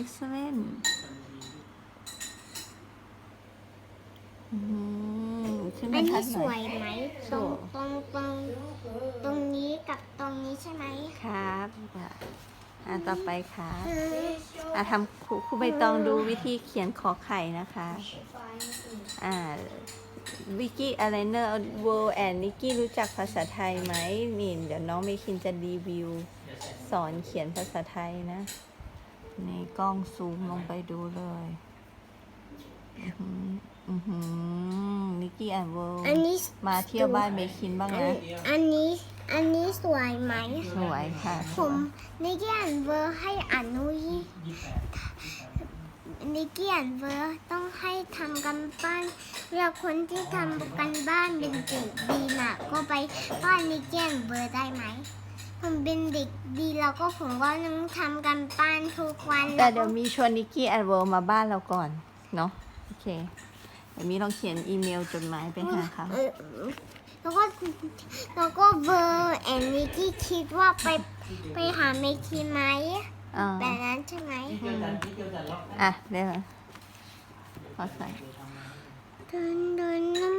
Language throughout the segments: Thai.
excellent อืมขึ้นอัมานทันี้ดหสน่อวยยไหมสตรวงยตรงตรงตรงนี้กับตรงนี้ใช่ไหมครับอะอะต่อไปค่ะคืออะทำครูครูใบตองดูวิธีเขียนขอไข่นะคะ อ่าวิกกี้อะไรเนอร์เวิร์แอนนิกกี้รู้จักภาษาไทยไหมนี่เดี๋ยวน้องเมคินจะรีวิว สอนเขียนภาษาไทยนะในกล้องซูมลงไปดูเลยอือหืออือหือนิกกี้แอนเวิร์อันนี้มาเที่ยวบ้านเมคินบ้างอันนะ อันนี้ อันนี้สวยไหม สวยค่ะ ผมนิกกี้อ่านเวอร์ให้อนุยนิกกี้อ่านเวอร์ต้องให้ทำกันบ้านเวลาคนที่ทำกันบ้านเป็นเด็กดีน่ะก็ไปบ้านนิกกี้อ่านเวอร์ได้ไหม ผมเป็นเด็กดีแล้วก็ผมก็ต้องทำกันบ้านทุกวันแต่แล้วเดี๋ก็ยวมีชวนนิกกี้แอนเวิร์มาบ้านเราก่อน เนาะโอเคเดี๋ยวมีลองเขียนอีเมลจดหมายไปหาเขาเออแล้วก็แล้วก็เวอร์แอนนิกกี้คิดว่าไปไปหาเมคีไหมอ่าแบบนั้นใช่ไหมอะเดี๋ยวขอใส่ เดินเดินนั้น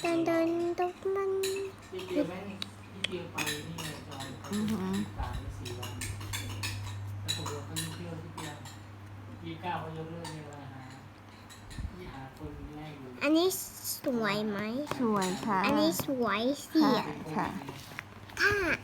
เดินเดินตรงนั้น อือหือ อันนี้สวยไหม สวยค่ะอันนี้สวยสิค่ะค่ะ ถ้า